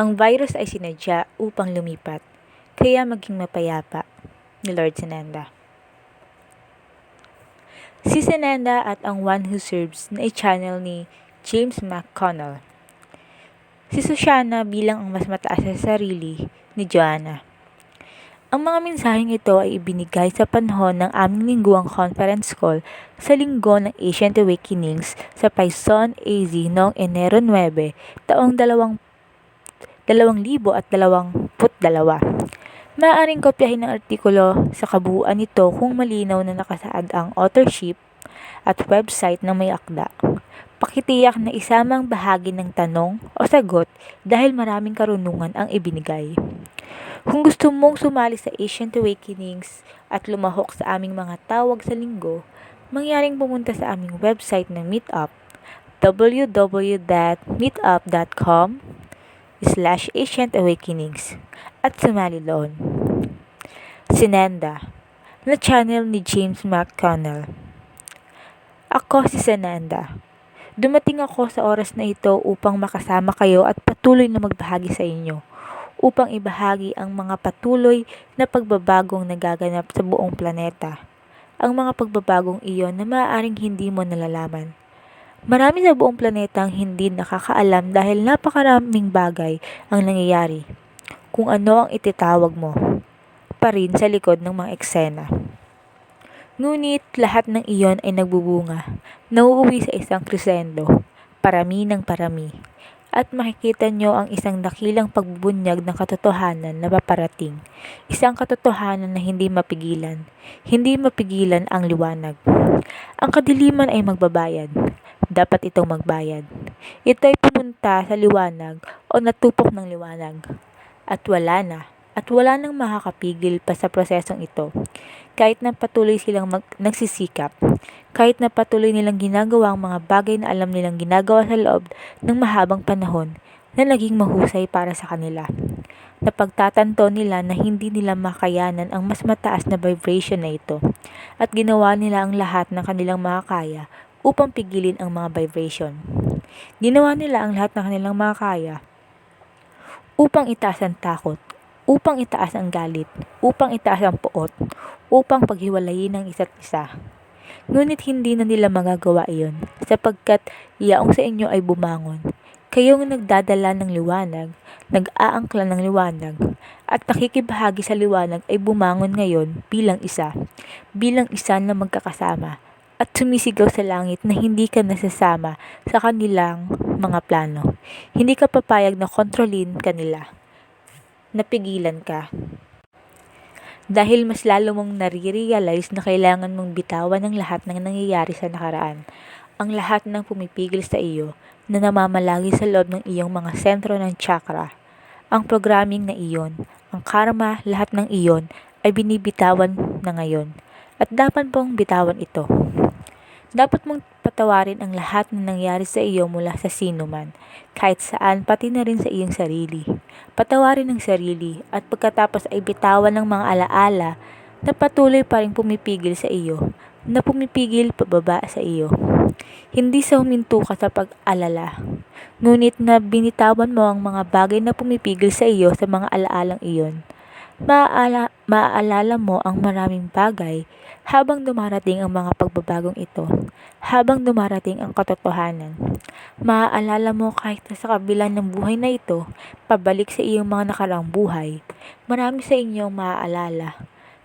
Ang virus ay sinadya upang lumipat, kaya maging mapayapa ni Lord Sananda. Si Sananda at ang One Who Serves na i-channel ni James McConnell. Si Sushana bilang ang mas mataas sa sarili ni Joanna. Ang mga mensaheng ito ay ibinigay sa panahon ng aming lingguang conference call sa linggo ng Ancient Awakenings sa Paison AZ noong Enero 9, taong 2022. Maaaring kopyahin ang artikulo sa kabuuan nito kung malinaw na nakasaad ang authorship at website ng may akda. Pakitiyak na isamang bahagi ng tanong o sagot dahil maraming karunungan ang ibinigay. Kung gusto mong sumali sa Ancient Awakenings at lumahok sa aming mga tawag sa linggo, mangyaring pumunta sa aming website ng Meetup www.meetup.com slash Ancient Awakenings at sumali doon. Sinenda na channel ni James McConnell. Ako si Senenda. Dumating ako sa oras na ito upang makasama kayo at patuloy na magbahagi sa inyo upang ibahagi ang mga patuloy na pagbabagong nagaganap sa buong planeta. Ang mga pagbabagong iyon na maaaring hindi mo nalalaman. Marami sa buong planeta ang hindi nakakaalam dahil napakaraming bagay ang nangyayari kung ano ang ititawag mo pa rin sa likod ng mga eksena. Ngunit lahat ng iyon ay nagbubunga, nauuwi sa isang krisendo, parami ng parami, at makikita nyo ang isang dakilang pagbubunyag ng katotohanan na paparating, isang katotohanan na hindi mapigilan, hindi mapigilan ang liwanag. Ang kadiliman ay magbabayad, dapat itong magbayad. Ito ay pumunta sa liwanag o natupok ng liwanag at wala na at wala nang makakapigil pa sa prosesong ito. Kahit na patuloy silang mag- nagsisikap, kahit na patuloy nilang ginagawa ang mga bagay na alam nilang ginagawa sa loob ng mahabang panahon na naging mahusay para sa kanila. Napagtatanto nila na hindi nila makayanan ang mas mataas na vibration na ito at ginawa nila ang lahat ng kanilang makakaya upang pigilin ang mga vibration. Ginawa nila ang lahat ng kanilang makakaya upang itaas ang takot, upang itaas ang galit, upang itaas ang puot, upang paghiwalayin ang isa't isa. Ngunit hindi na nila magagawa iyon sapagkat yaong sa inyo ay bumangon. Kayong nagdadala ng liwanag, nag-aangkla ng liwanag, at nakikibahagi sa liwanag ay bumangon ngayon bilang isa, bilang isa na magkakasama, at sumisigaw sa langit na hindi ka nasasama sa kanilang mga plano. Hindi ka papayag na kontrolin kanila. Napigilan ka. Dahil mas lalo mong nare-realize na kailangan mong bitawan ang lahat ng nangyayari sa nakaraan. Ang lahat ng pumipigil sa iyo na namamalagi sa loob ng iyong mga sentro ng chakra. Ang programming na iyon, ang karma, lahat ng iyon ay binibitawan na ngayon. At dapat pong bitawan ito. Dapat mong patawarin ang lahat na nangyari sa iyo mula sa sino man, kahit saan pati na rin sa iyong sarili. Patawarin ang sarili at pagkatapos ay bitawan ng mga alaala na patuloy pa rin pumipigil sa iyo, na pumipigil pababa sa iyo. Hindi sa huminto ka sa pag-alala, ngunit na binitawan mo ang mga bagay na pumipigil sa iyo sa mga alaalang iyon. Maaala, maaalala mo ang maraming bagay habang dumarating ang mga pagbabagong ito, habang dumarating ang katotohanan. Maaalala mo kahit na sa kabila ng buhay na ito, pabalik sa iyong mga nakaraang buhay, marami sa inyong maaalala,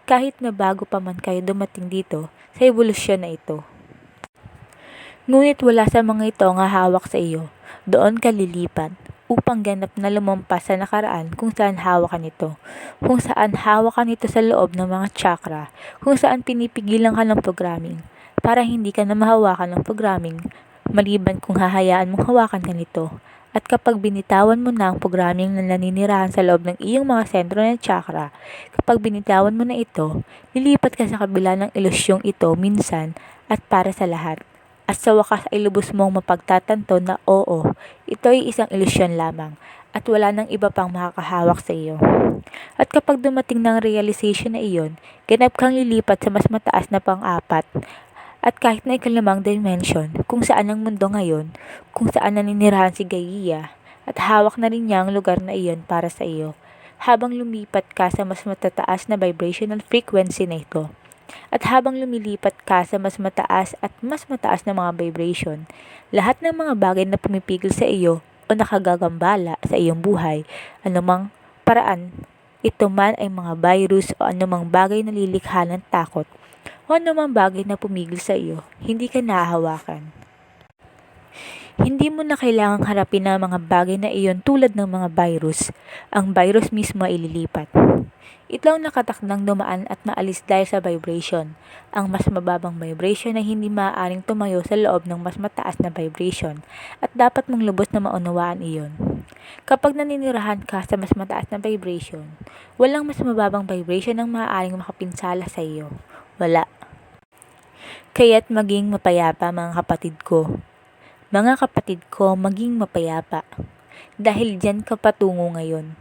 kahit na bago pa man kayo dumating dito sa evolusyon na ito. Ngunit wala sa mga ito ang hawak sa iyo. Doon ka lilipat upang ganap na lumampas sa nakaraan kung saan hawakan nito, kung saan hawakan nito sa loob ng mga chakra, kung saan pinipigilan ka ng programming para hindi ka na mahawakan ng programming maliban kung hahayaan mong hawakan ka nito. At kapag binitawan mo na ang programming na naninirahan sa loob ng iyong mga sentro ng chakra, kapag binitawan mo na ito, lilipat ka sa kabila ng ilusyong ito minsan at para sa lahat. At sa wakas ay lubos mong mapagtatanto na oo, ito ay isang ilusyon lamang at wala nang iba pang makakahawak sa iyo. At kapag dumating ng realization na iyon, ganap kang lilipat sa mas mataas na pang-apat at kahit na ikalimang dimension kung saan ang mundo ngayon, kung saan naninirahan si Gaia, at hawak na rin niya ang lugar na iyon para sa iyo habang lumipat ka sa mas matataas na vibrational frequency na ito. At habang lumilipat ka sa mas mataas at mas mataas na mga vibration, lahat ng mga bagay na pumipigil sa iyo o nakagagambala sa iyong buhay, anumang paraan, ito man ay mga virus o anumang bagay na lilikha ng takot o anumang bagay na pumigil sa iyo, hindi ka nahahawakan. Hindi mo na kailangang harapin ang mga bagay na iyon tulad ng mga virus. Ang virus mismo ay ililipat. Ito ang nakatakdang dumaan at maalis dahil sa vibration. Ang mas mababang vibration ay hindi maaaring tumayo sa loob ng mas mataas na vibration at dapat mong lubos na maunawaan iyon. Kapag naninirahan ka sa mas mataas na vibration, walang mas mababang vibration ang maaaring makapinsala sa iyo. Wala. Kaya't maging mapayapa mga kapatid ko. Mga kapatid ko, maging mapayapa. Dahil dyan ka patungo ngayon.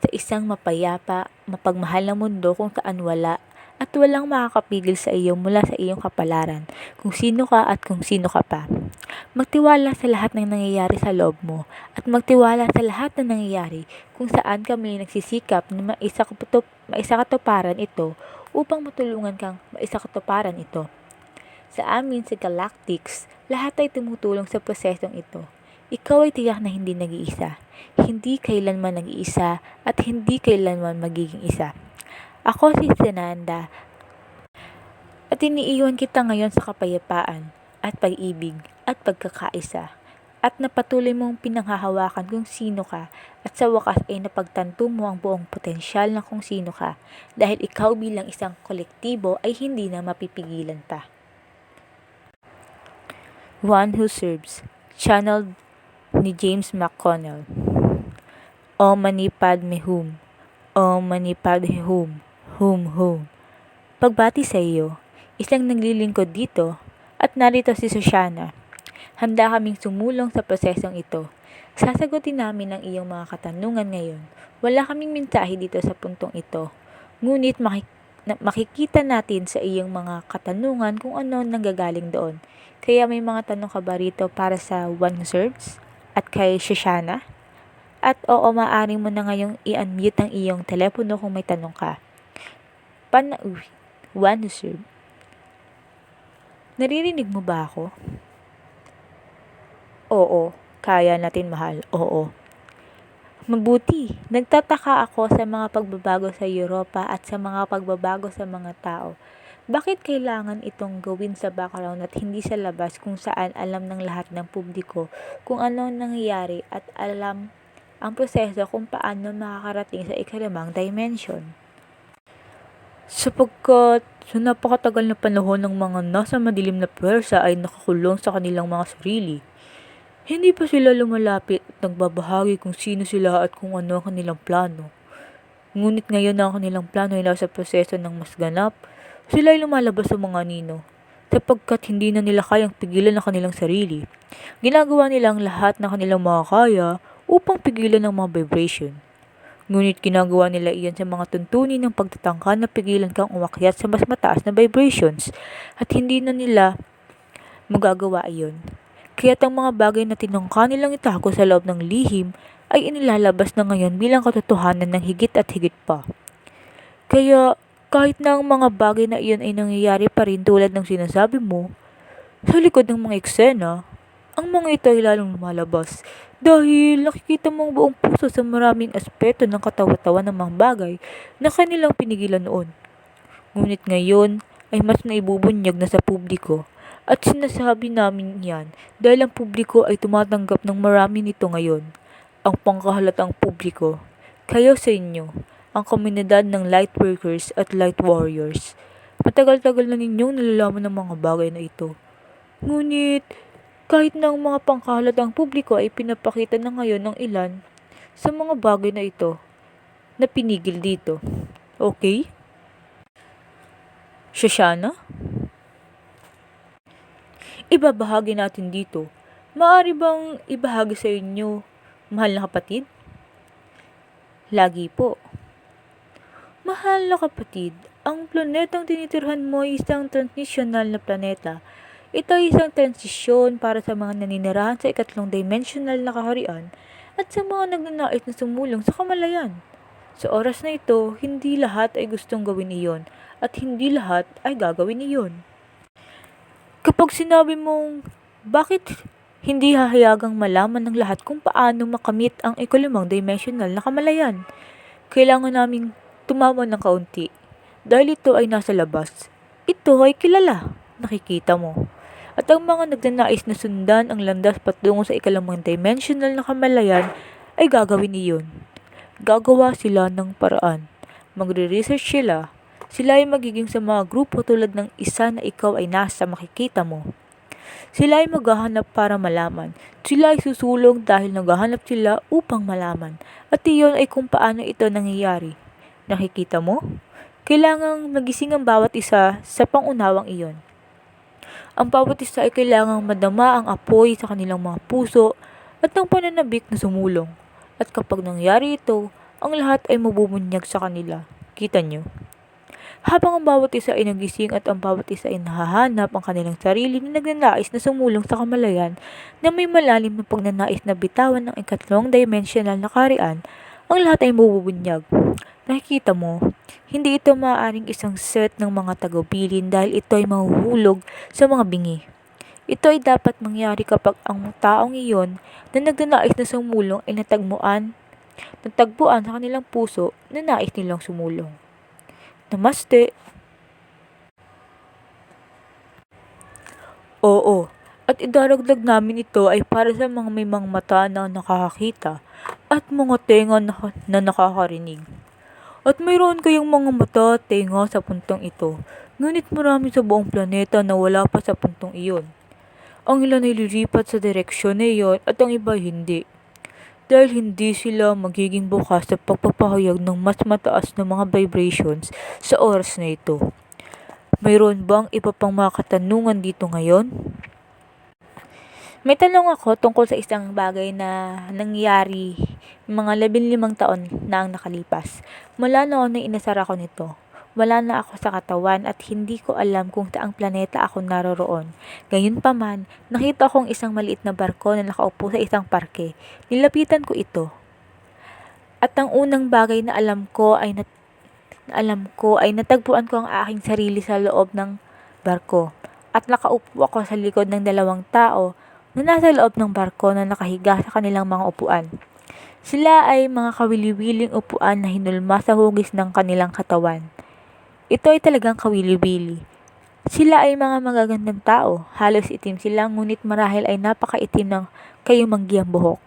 Sa isang mapayapa, mapagmahal na mundo kung saan wala at walang makakapigil sa iyo mula sa iyong kapalaran, kung sino ka at kung sino ka pa. Magtiwala sa lahat ng nangyayari sa loob mo at magtiwala sa lahat ng nangyayari kung saan kami nagsisikap na maisakatup, maisakatuparan ito upang matulungan kang maisakatuparan ito. Sa amin sa Galactics, lahat ay tumutulong sa prosesong ito. Ikaw ay tiyak na hindi nag-iisa. Hindi kailanman nag-iisa at hindi kailanman magiging isa. Ako si Sananda at iniiwan kita ngayon sa kapayapaan at pag-ibig at pagkakaisa at napatuloy mong pinanghahawakan kung sino ka at sa wakas ay napagtanto mo ang buong potensyal na kung sino ka dahil ikaw bilang isang kolektibo ay hindi na mapipigilan pa. One Who Serves, channeled ni James McConnell. Om Mani Padme Hum, Om Mani Padme Hum, Hum Hum. Pagbati sa iyo, isang naglilingkod dito at narito si Sushana. Handa kaming sumulong sa prosesong ito. Sasagutin namin ang iyong mga katanungan ngayon. Wala kaming mensahe dito sa puntong ito. Ngunit makik- makikita natin sa iyong mga katanungan kung ano nanggagaling doon. Kaya may mga tanong ka ba rito para sa One Serves at kay Shoshana? At oo, maaari mo na ngayong i-unmute ang iyong telepono kung may tanong ka. Pan One Who Serves. Naririnig mo ba ako? Oo, kaya natin mahal. Oo. Mabuti, nagtataka ako sa mga pagbabago sa Europa at sa mga pagbabago sa mga tao. Bakit kailangan itong gawin sa background at hindi sa labas kung saan alam ng lahat ng publiko kung ano ang nangyayari at alam ang proseso kung paano makakarating sa ikalimang dimension? Sapagkat sa napakatagal na panahon ng mga nasa madilim na pwersa ay nakakulong sa kanilang mga sarili. Hindi pa sila lumalapit at nagbabahagi kung sino sila at kung ano ang kanilang plano. Ngunit ngayon ang kanilang plano ay nasa proseso ng mas ganap, sila ay lumalabas sa mga nino sapagkat hindi na nila kayang pigilan ang kanilang sarili. Ginagawa nila ang lahat na kanilang makakaya upang pigilan ang mga vibration. Ngunit ginagawa nila iyan sa mga tuntunin ng pagtatangka na pigilan kang umakyat sa mas mataas na vibrations at hindi na nila magagawa iyon. Kaya't ang mga bagay na tinangka nilang itago sa loob ng lihim ay inilalabas na ngayon bilang katotohanan ng higit at higit pa. Kaya kahit na ang mga bagay na iyon ay nangyayari pa rin tulad ng sinasabi mo, sa likod ng mga eksena, ang mga ito ay lalong lumalabas dahil nakikita mo ang buong puso sa maraming aspeto ng katawa-tawa ng mga bagay na kanilang pinigilan noon. Ngunit ngayon ay mas naibubunyag na sa publiko at sinasabi namin yan dahil ang publiko ay tumatanggap ng marami nito ngayon. Ang pangkahalatang publiko, kayo sa inyo, ang komunidad ng light workers at light warriors. Matagal-tagal na ninyong nalalaman ng mga bagay na ito. Ngunit, kahit na ang mga pangkahalatang publiko ay pinapakita na ngayon ng ilan sa mga bagay na ito na pinigil dito. Okay? Shoshana? Ibabahagi natin dito. Maari bang ibahagi sa inyo, mahal na kapatid? Lagi po. Mahal na kapatid, ang planetang tinitirhan mo ay isang transitional na planeta. Ito ay isang transisyon para sa mga naninirahan sa ikatlong dimensional na kaharian at sa mga nagnanais na sumulong sa kamalayan. Sa oras na ito, hindi lahat ay gustong gawin iyon at hindi lahat ay gagawin iyon. Kapag sinabi mong, bakit hindi hahayagang malaman ng lahat kung paano makamit ang ikalimang dimensional na kamalayan? Kailangan naming tumawa ng kaunti dahil ito ay nasa labas. Ito ay kilala, nakikita mo. At ang mga nagnanais na sundan ang landas patungo sa ikalimang dimensional na kamalayan ay gagawin iyon. Gagawa sila ng paraan. Magre-research sila. Sila ay magiging sa mga grupo tulad ng isa na ikaw ay nasa makikita mo. Sila ay maghahanap para malaman. Sila ay susulong dahil naghahanap sila upang malaman. At iyon ay kung paano ito nangyayari. Nakikita mo? Kailangang magising ang bawat isa sa pangunawang iyon. Ang bawat isa ay kailangang madama ang apoy sa kanilang mga puso at ng pananabik na sumulong. At kapag nangyari ito, ang lahat ay mabubunyag sa kanila. Kita nyo? Habang ang bawat isa ay nagising at ang bawat isa ay nahahanap ang kanilang sarili na nagnanais na sumulong sa kamalayan na may malalim na pagnanais na bitawan ng ikatlong dimensional na karian, ang lahat ay mabubunyag. Nakikita mo, hindi ito maaaring isang set ng mga tagubilin dahil ito ay mahuhulog sa mga bingi. Ito ay dapat mangyari kapag ang taong iyon na nagnanais na sumulong ay natagmuan, natagpuan sa kanilang puso na nais nilang sumulong. Namaste! Oo, at idaragdag namin ito ay para sa mga may mga mata na nakakakita at mga tenga na, na nakakarinig. At mayroon kayong mga mata at tenga sa puntong ito, ngunit marami sa buong planeta na wala pa sa puntong iyon. Ang ilan ay lilipat sa direksyon na iyon at ang iba hindi. Dahil hindi sila magiging bukas sa pagpapahayag ng mas mataas na mga vibrations sa oras na ito. Mayroon bang iba pang mga katanungan dito ngayon? May tanong ako tungkol sa isang bagay na nangyari mga labing limang taon na ang nakalipas. Mula noon na inasar ako nito. Wala na ako sa katawan at hindi ko alam kung saang planeta ako naroroon. Gayunpaman, nakita kong isang maliit na barko na nakaupo sa isang parke. Nilapitan ko ito. At ang unang bagay na alam ko ay nat na alam ko ay natagpuan ko ang aking sarili sa loob ng barko. At nakaupo ako sa likod ng dalawang tao na nasa loob ng barko na nakahiga sa kanilang mga upuan. Sila ay mga kawili-wiling upuan na hinulma sa hugis ng kanilang katawan. Ito ay talagang kawili-wili. Sila ay mga magagandang tao, halos itim sila ngunit marahil ay napakaitim ng kayumanggiyang buhok.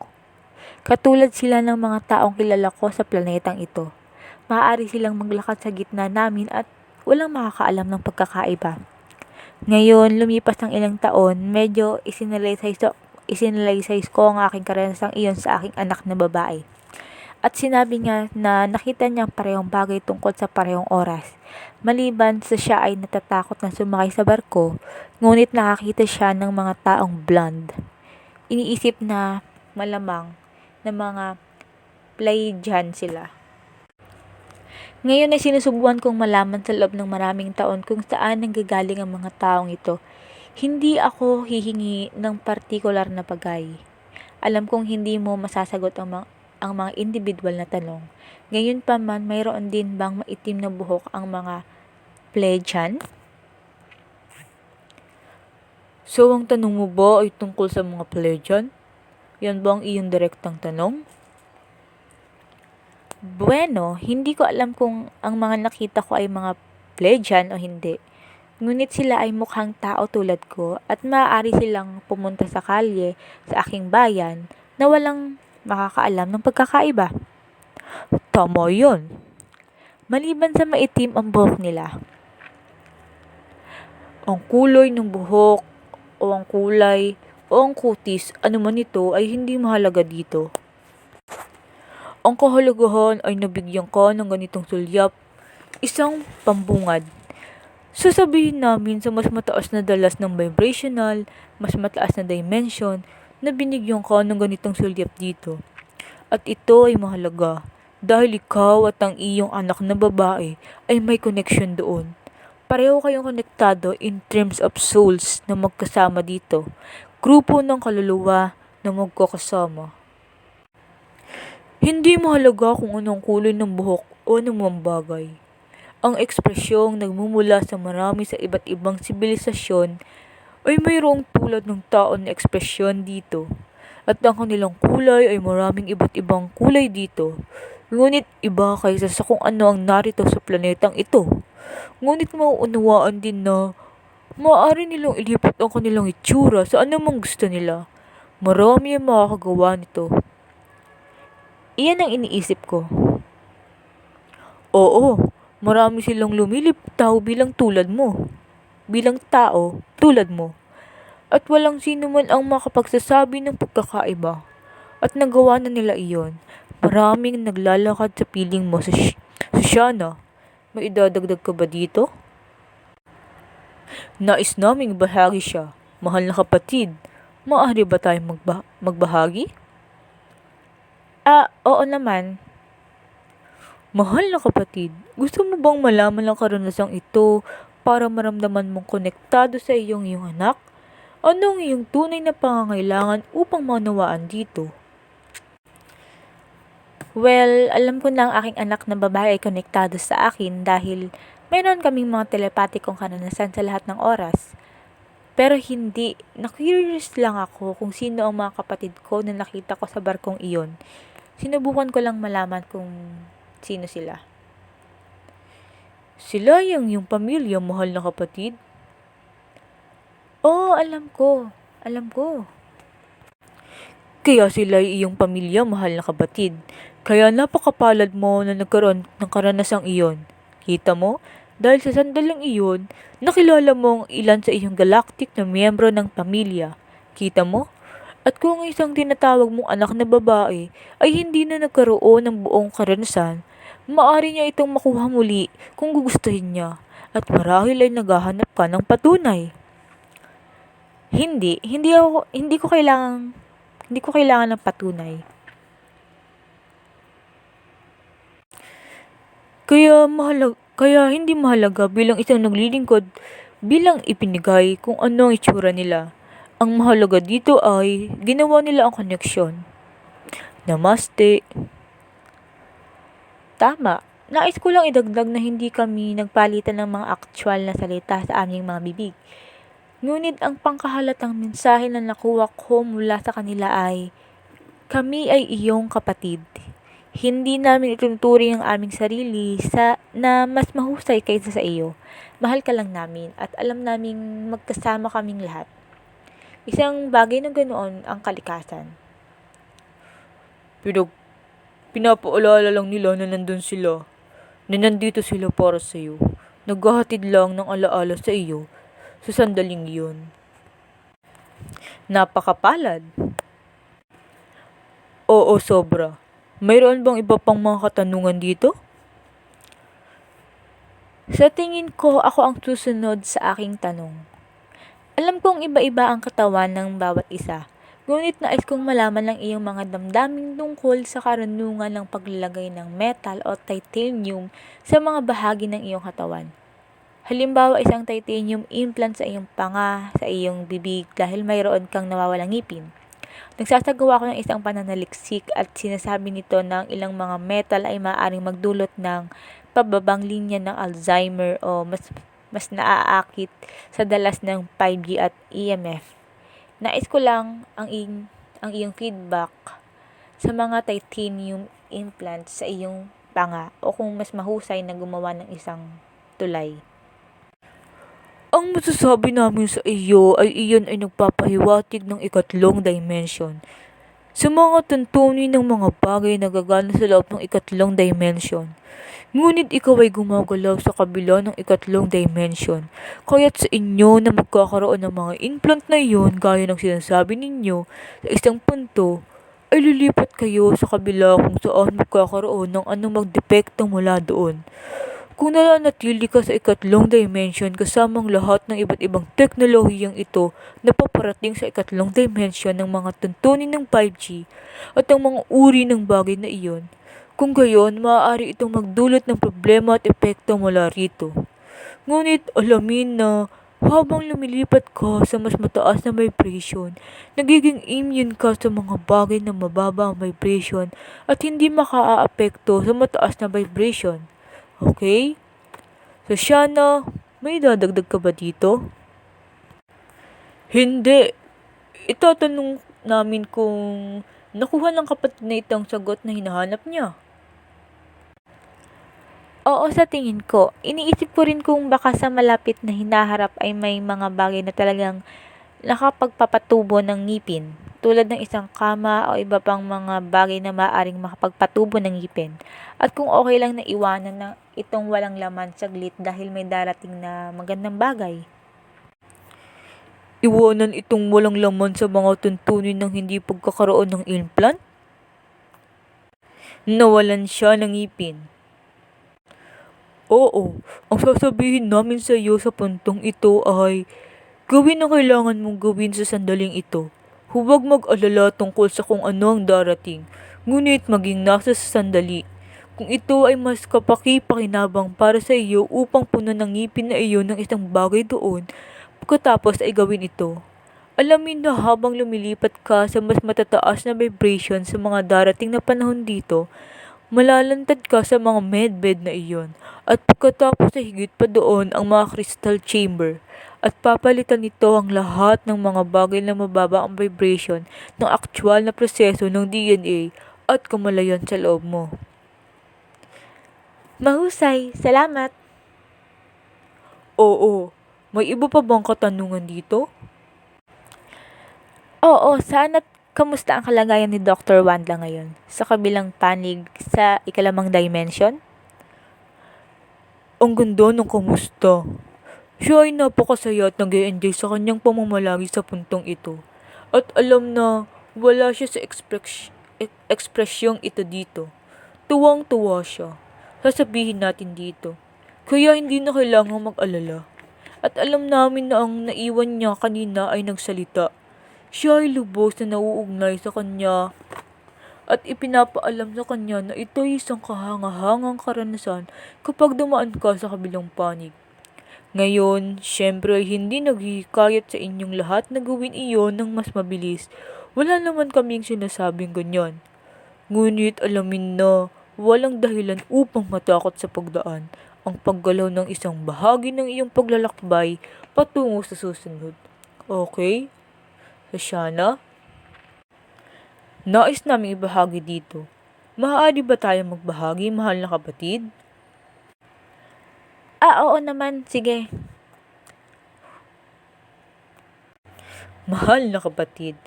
Katulad sila ng mga taong kilala ko sa planetang ito. Maaari silang maglakad sa gitna namin at walang makakaalam ng pagkakaiba. Ngayon, lumipas ng ilang taon, medyo isinalaysay, isinalaysay ko ang aking karanasang iyon sa aking anak na babae. At sinabi niya na nakita niya parehong bagay tungkol sa parehong oras. Maliban sa siya ay natatakot na sumakay sa barko, ngunit nakakita siya ng mga taong blonde. Iniisip na malamang na mga Pleiadian sila. Ngayon ay sinusubuan kong malaman sa loob ng maraming taon kung saan nanggagaling ang mga taong ito. Hindi ako hihingi ng partikular na bagay. Alam kong hindi mo masasagot ang mga, ang mga individual na tanong. Ngayon pa man, mayroon din bang maitim na buhok ang mga Pleiadian? So, ang tanong mo ba ay tungkol sa mga Pleiadian? Yan ba ang iyong direktang tanong? Bueno, hindi ko alam kung ang mga nakita ko ay mga Pleiadian o hindi. Ngunit sila ay mukhang tao tulad ko at maaari silang pumunta sa kalye sa aking bayan na walang makakaalam ng pagkakaiba. Tama yun. Maliban sa maitim ang buhok nila. Ang kulay ng buhok o ang kulay o ang kutis, ano man ito ay hindi mahalaga dito. Ang kahalagahan ay nabigyan ka ng ganitong sulyap, isang pambungad. Sasabihin namin sa mas mataas na dalas ng vibrational, mas mataas na dimension, na binigyan ka ng ganitong sulyap dito. At ito ay mahalaga dahil ikaw at ang iyong anak na babae ay may connection doon. Pareho kayong konektado in terms of souls na magkasama dito. Grupo ng kaluluwa na magkakasama. Hindi mahalaga kung anong kulay ng buhok o anumang bagay. Ang ekspresyong nagmumula sa marami sa iba't ibang sibilisasyon ay mayroong tulad ng tao na ekspresyon dito. At ang kanilang kulay ay maraming iba't ibang kulay dito. Ngunit iba kaysa sa kung ano ang narito sa planetang ito. Ngunit mauunawaan din na maaari nilang ilipat ang kanilang itsura sa anumang gusto nila. Marami ang makakagawa nito. Iyan ang iniisip ko. Oo, marami silang lumiliptaw bilang tulad mo. Bilang tao, tulad mo. At walang sino man ang makapagsasabi ng pagkakaiba. At nagawa na nila iyon. Maraming naglalakad sa piling mo sa, Sh- sa Shana. May idadagdag ka ba dito? Nais naming bahagi siya. Mahal na kapatid, maaari ba tayong magba- magbahagi? Ah, oo naman. Mahal na kapatid, gusto mo bang malaman ang karanasang ito para maramdaman mong konektado sa iyong iyong anak? Ano ang iyong tunay na pangangailangan upang maunawaan dito? Well, alam ko na ang aking anak na babae ay konektado sa akin dahil mayroon kaming mga telepatikong karanasan sa lahat ng oras. Pero hindi, na-curious lang ako kung sino ang mga kapatid ko na nakita ko sa barkong iyon. Sinubukan ko lang malaman kung sino sila. Sila yung yung pamilya, mahal na kapatid. Oo, alam ko. Alam ko. Kaya sila iyong pamilya, mahal na kapatid. Kaya napakapalad mo na nagkaroon ng karanasang iyon. Kita mo? Dahil sa sandaling iyon, nakilala mo ang ilan sa iyong galactic na miyembro ng pamilya. Kita mo? At kung ang isang tinatawag mong anak na babae ay hindi na nagkaroon ng buong karanasan, maaari niya itong makuha muli kung gugustuhin niya at marahil ay naghahanap ka ng patunay. Hindi, hindi ako, hindi ko kailangan, hindi ko kailangan ng patunay. Kaya mahalaga, kaya hindi mahalaga bilang isang naglilingkod bilang ipinigay kung ano ang itsura nila. Ang mahalaga dito ay ginawa nila ang koneksyon. Namaste. Tama. Nais ko lang idagdag na hindi kami nagpalitan ng mga aktwal na salita sa aming mga bibig. Ngunit ang pangkahalatang mensahe na nakuha ko mula sa kanila ay, kami ay iyong kapatid. Hindi namin ituturing ang aming sarili sa na mas mahusay kaysa sa iyo. Mahal ka lang namin at alam naming magkasama kaming lahat. Isang bagay na ganoon ang kalikasan. Pinag pinapaalala lang nila na nandun sila. Na nandito sila para sa iyo. Naghahatid lang ng alaala sa iyo sa sandaling iyon. Napakapalad. Oo, sobra. Mayroon bang iba pang mga katanungan dito? Sa tingin ko, ako ang susunod sa aking tanong. Alam kong iba-iba ang katawan ng bawat isa. Ngunit nais kong malaman ang iyong mga damdaming tungkol sa karunungan ng paglalagay ng metal o titanium sa mga bahagi ng iyong katawan. Halimbawa, isang titanium implant sa iyong panga, sa iyong bibig dahil mayroon kang nawawalang ngipin. Nagsasagawa ako ng isang pananaliksik at sinasabi nito na ang ilang mga metal ay maaaring magdulot ng pababang linya ng Alzheimer o mas mas naaakit sa dalas ng 5G at EMF. Nais ko lang ang, iyong, ang iyong feedback sa mga titanium implants sa iyong panga o kung mas mahusay na gumawa ng isang tulay. Ang masasabi namin sa iyo ay iyon ay nagpapahiwatig ng ikatlong dimension. Sa mga tuntunin ng mga bagay na gagana sa loob ng ikatlong dimension. Ngunit ikaw ay gumagalaw sa kabila ng ikatlong dimension. Kaya't sa inyo na magkakaroon ng mga implant na iyon gaya ng sinasabi ninyo sa isang punto, ay lilipat kayo sa kabila kung saan magkakaroon ng anumang depekto mula doon. Kung nananatili ka sa ikatlong dimension kasamang lahat ng iba't ibang teknolohiyang ito na paparating sa ikatlong dimension ng mga tuntunin ng 5G at ang mga uri ng bagay na iyon, kung gayon, maaari itong magdulot ng problema at epekto mula rito. Ngunit alamin na Habang lumilipat ka sa mas mataas na vibration, nagiging immune ka sa mga bagay na mababa ang vibration at hindi makaaapekto sa mataas na vibration. Okay? So, Shana, may dadagdag ka ba dito? Hindi. Itatanong namin kung nakuha ng kapatid na itong sagot na hinahanap niya. Oo, sa tingin ko. Iniisip ko rin kung baka sa malapit na hinaharap ay may mga bagay na talagang nakapagpapatubo ng ngipin. Tulad ng isang kama o iba pang mga bagay na maaaring makapagpatubo ng ngipin. At kung okay lang na iwanan na itong walang laman saglit dahil may darating na magandang bagay. Iwanan itong walang laman sa mga tuntunin ng hindi pagkakaroon ng implant? Nawalan siya ng ngipin. Oo, ang sasabihin namin sa iyo sa puntong ito ay gawin ang kailangan mong gawin sa sandaling ito. Huwag mag-alala tungkol sa kung ano ang darating, ngunit maging nasa sa sandali. Kung ito ay mas kapaki-pakinabang para sa iyo upang puno ng ngipin na iyon ng isang bagay doon, pagkatapos ay gawin ito. Alamin na habang lumilipat ka sa mas matataas na vibration sa mga darating na panahon dito, malalantad ka sa mga medbed na iyon at pagkatapos ay higit pa doon ang mga crystal chamber at papalitan nito ang lahat ng mga bagay na mababa ang vibration ng aktwal na proseso ng DNA at kamalayan sa loob mo. Mahusay, salamat. Oo, may iba pa bang katanungan dito? Oo, saan at kamusta ang kalagayan ni Dr. Wanda ngayon? Sa kabilang panig sa ikalamang dimension? Ang ganda ng kamusta. Siya ay napakasaya at nag enjoy sa kanyang pamamalagi sa puntong ito. At alam na wala siya sa expres- ek- ekspresyong ito dito. Tuwang-tuwa siya. Sasabihin natin dito. Kaya hindi na kailangang mag-alala. At alam namin na ang naiwan niya kanina ay nagsalita. Siya ay lubos na nauugnay sa kanya at ipinapaalam sa kanya na ito ay isang kahangahangang karanasan kapag dumaan ka sa kabilang panig. Ngayon, syempre hindi naghihikayat sa inyong lahat na gawin iyon ng mas mabilis. Wala naman kaming sinasabing ganyan. Ngunit alamin na walang dahilan upang matakot sa pagdaan ang paggalaw ng isang bahagi ng iyong paglalakbay patungo sa susunod. Okay? Shana? Nais namin ibahagi dito. Maaari ba tayo magbahagi, mahal na kapatid? Ah, oo naman. Sige. Mahal na kapatid,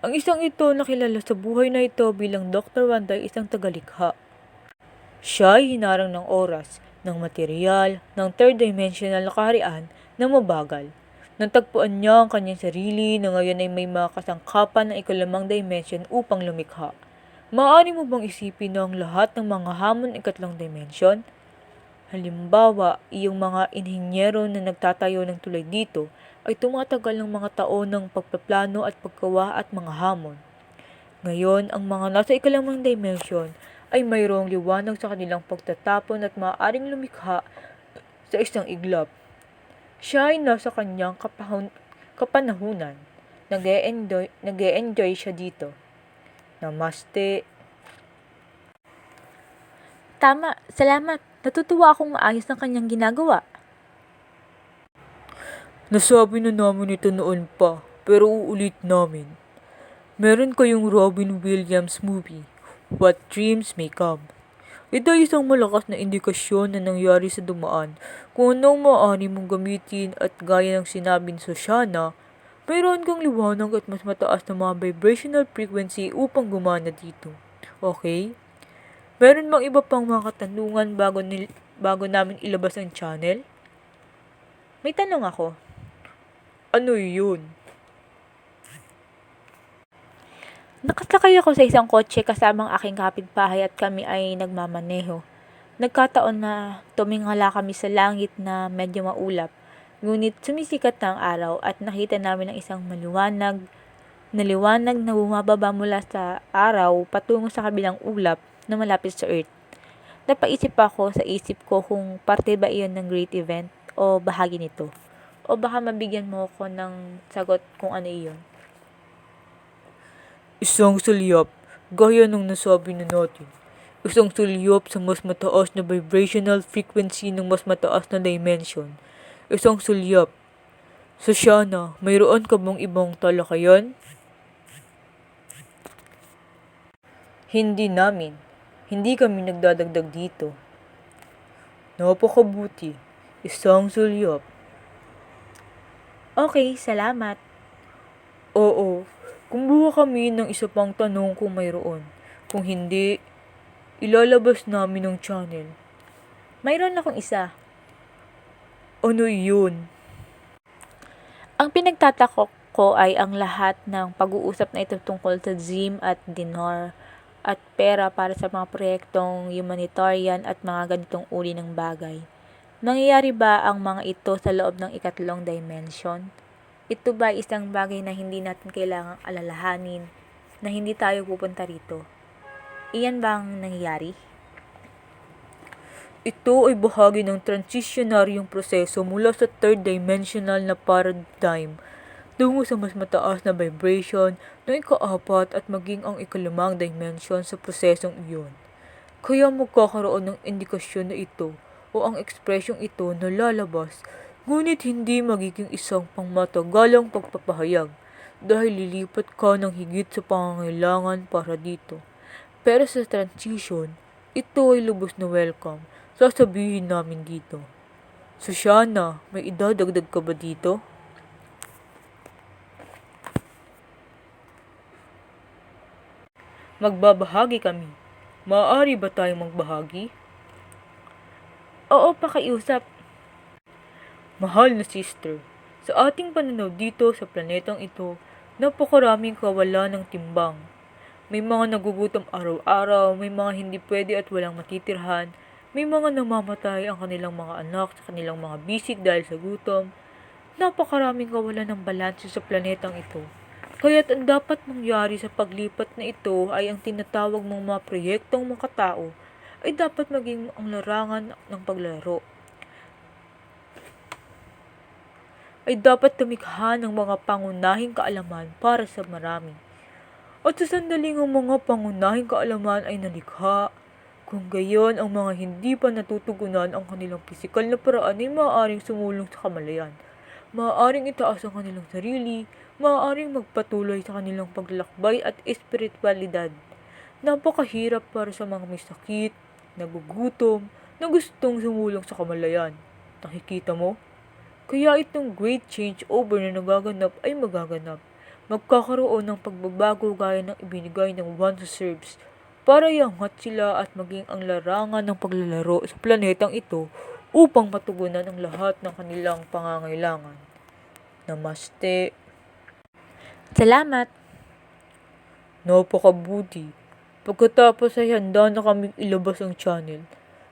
ang isang ito nakilala sa buhay na ito bilang Dr. Wanda ay isang tagalikha. Siya ay hinarang ng oras, ng material, ng third dimensional na kaharian na mabagal. Natagpuan niya ang kanyang sarili na ngayon ay may mga kasangkapan ng ikalamang dimension upang lumikha. Maaari mo bang isipin na ang lahat ng mga hamon ng ikatlong dimension? Halimbawa, iyong mga inhinyero na nagtatayo ng tulay dito ay tumatagal ng mga taon ng pagpaplano at paggawa at mga hamon. Ngayon, ang mga nasa ikalamang dimension ay mayroong liwanag sa kanilang pagtatapon at maaaring lumikha sa isang iglap. Siya ay nasa kanyang kapahon, kapanahunan. Nag-e-enjoy, nag-e-enjoy siya dito. Namaste. Tama, salamat. Natutuwa akong maayos ng kanyang ginagawa. Nasabi na namin ito noon pa, pero uulit namin. Meron kayong Robin Williams movie, What Dreams May Come. Ito ay isang malakas na indikasyon na nangyari sa dumaan kung anong maaari mong gamitin at gaya ng sinabi ni Soshana, mayroon kang liwanag at mas mataas na mga vibrational frequency upang gumana dito. Okay? Meron bang iba pang mga katanungan bago, nil- bago namin ilabas ang channel? May tanong ako. Ano yun? Nakasakay ako sa isang kotse kasamang aking kapitbahay at kami ay nagmamaneho. Nagkataon na tumingala kami sa langit na medyo maulap. Ngunit sumisikat na ang araw at nakita namin ang isang maliwanag na liwanag na bumababa mula sa araw patungo sa kabilang ulap na malapit sa Earth. Napaisip ako sa isip ko kung parte ba iyon ng great event o bahagi nito. O baka mabigyan mo ko ng sagot kung ano iyon? Isang sulyap, gaya ng nasabi na natin. Isang sulyap sa mas mataas na vibrational frequency ng mas mataas na dimension. Isang sulyap. Sa Shana, mayroon ka bang ibang talakayan? Hindi namin. Hindi kami nagdadagdag dito. Napakabuti. Isang sulyap. Okay, salamat. Oo, kumuha kami ng isa pang tanong kung mayroon. Kung hindi, ilalabas namin ng channel. Mayroon akong isa. Ano yun? Ang pinagtatakok ko ay ang lahat ng pag-uusap na ito tungkol sa Zim at Dinar at pera para sa mga proyektong humanitarian at mga ganitong uri ng bagay. Nangyayari ba ang mga ito sa loob ng ikatlong dimension? Ito ba isang bagay na hindi natin kailangang alalahanin, na hindi tayo pupunta rito? Iyan ba ang nangyayari? Ito ay bahagi ng transitionaryong proseso mula sa third dimensional na paradigm tungo sa mas mataas na vibration ng ikaapat at maging ang ikalimang dimension sa prosesong iyon. Kaya magkakaroon ng indikasyon na ito o ang ekspresyong ito na lalabas ngunit hindi magiging isang pangmatagalang pagpapahayag dahil lilipat ka ng higit sa pangangailangan para dito. Pero sa transition, ito ay lubos na welcome. Sasabihin namin dito. Sushana, may idadagdag ka ba dito? Magbabahagi kami. Maaari ba tayong magbahagi? Oo, pakiusap. Mahal na sister, sa ating pananaw dito sa planetang ito, napakaraming kawalan ng timbang. May mga nagugutom araw-araw, may mga hindi pwede at walang matitirhan, may mga namamatay ang kanilang mga anak sa kanilang mga bisig dahil sa gutom. Napakaraming kawalan ng balanse sa planetang ito. Kaya't ang dapat mangyari sa paglipat na ito ay ang tinatawag mong mga proyektong makatao ay dapat maging ang larangan ng paglalaro. Ay dapat tumikha ng mga pangunahing kaalaman para sa marami. At sa sandaling ang mga pangunahing kaalaman ay nalikha, kung gayon ang mga hindi pa natutugunan ang kanilang pisikal na paraan ay maaaring sumulong sa kamalayan. Maaaring itaas ang kanilang sarili, maaaring magpatuloy sa kanilang paglalakbay at espiritualidad. Napakahirap para sa mga may sakit, nagugutom, na gustong sumulong sa kamalayan. Nakikita mo? Kaya itong great changeover na nagaganap ay magaganap. Magkakaroon ng pagbabago gaya ng ibinigay ng One Who Serves para iangat sila at maging ang larangan ng paglalaro sa planetang ito upang matugunan ang lahat ng kanilang pangangailangan. Namaste. Salamat. Napakabuti. Pagkatapos ay handa na kaming ilabas ang channel.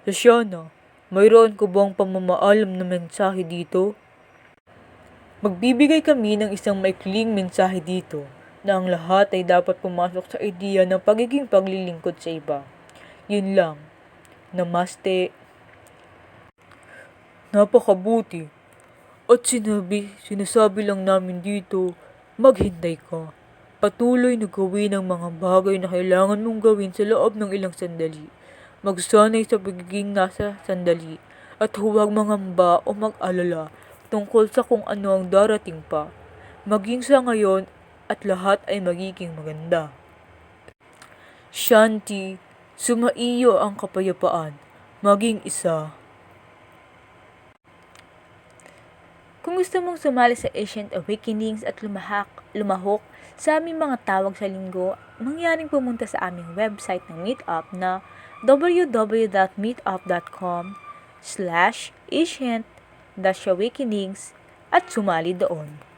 Luciana, mayroon ko bang pamamaalam na mensahe dito? Magbibigay kami ng isang maikling mensahe dito na ang lahat ay dapat pumasok sa ideya ng pagiging paglilingkod sa iba. Yun lang. Namaste. Napakabuti. At sinabi, sinasabi lang namin dito, maghintay ka. Patuloy na gawin ang mga bagay na kailangan mong gawin sa loob ng ilang sandali. Magsanay sa pagiging nasa sandali at huwag mangamba o mag-alala tungkol sa kung ano ang darating pa. Maging sa ngayon at lahat ay magiging maganda. Shanti, sumaiyo ang kapayapaan. Maging isa. Kung gusto mong sumali sa Ancient Awakenings at lumahak, lumahok sa aming mga tawag sa linggo, mangyaring pumunta sa aming website ng Meetup na www.meetup.com slash ancient awakenings at sumali doon.